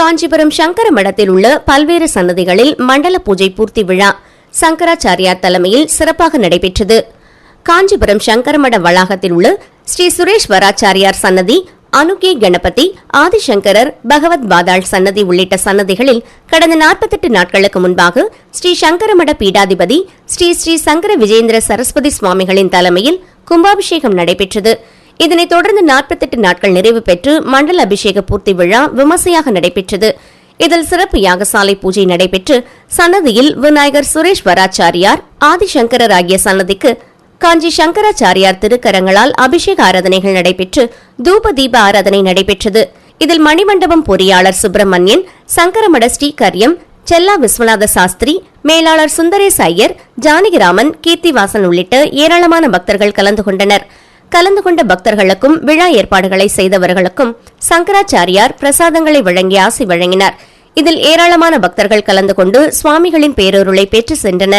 காஞ்சிபுரம் சங்கர மடத்தில் உள்ள பல்வேறு சன்னதிகளில் மண்டல பூஜை பூர்த்தி விழா சங்கராச்சாரியார் தலைமையில் சிறப்பாக நடைபெற்றது. காஞ்சிபுரம் சங்கரமட வளாகத்தில் உள்ள ஸ்ரீ சுரேஸ்வராச்சாரியார் சன்னதி அனுகே கணபதி ஆதிசங்கரர் பகவத் பாதாள் சன்னதி உள்ளிட்ட சன்னதிகளில் கடந்த 48 நாட்களுக்கு முன்பாக ஸ்ரீ சங்கரமட பீடாதிபதி ஸ்ரீ ஸ்ரீ சங்கர விஜேந்திர சரஸ்வதி சுவாமிகளின் தலைமையில் கும்பாபிஷேகம் நடைபெற்றது. இதனைத் தொடர்ந்து 48 நாட்கள் நிறைவு பெற்று மண்டல அபிஷேக பூர்த்தி விழா விமர்சையாக நடைபெற்றது. இதில் சிறப்பு யாகசாலை பூஜை நடைபெற்று சன்னதியில் விநாயகர் சுரேஷ் வராச்சாரியார் ஆதிசங்கரர் ஆகிய சன்னதிக்கு காஞ்சி சங்கராச்சாரியார் திருக்கரங்களால் அபிஷேக ஆராதனைகள் நடைபெற்று தூப தீப ஆராதனை நடைபெற்றது. இதில் மணிமண்டபம் பொறியாளர் சுப்பிரமணியன் சங்கரமட ஸ்ரீகரியம் செல்லா விஸ்வநாத சாஸ்திரி மேலாளர் சுந்தரேஸ் ஐயர் ஜானகிராமன் கீர்த்திவாசன் உள்ளிட்ட ஏராளமான பக்தர்கள் கலந்து கொண்டனர். கலந்து கொண்ட பக்தர்களுக்கும் விழா ஏற்பாடுகளை செய்தவர்களுக்கும் சங்கராச்சாரியார் பிரசாதங்களை வழங்கி ஆசி வழங்கினார். இதில் ஏராளமான பக்தர்கள் கலந்து கொண்டு சுவாமிகளின் பேரொருளை பெற்று சென்றனர்.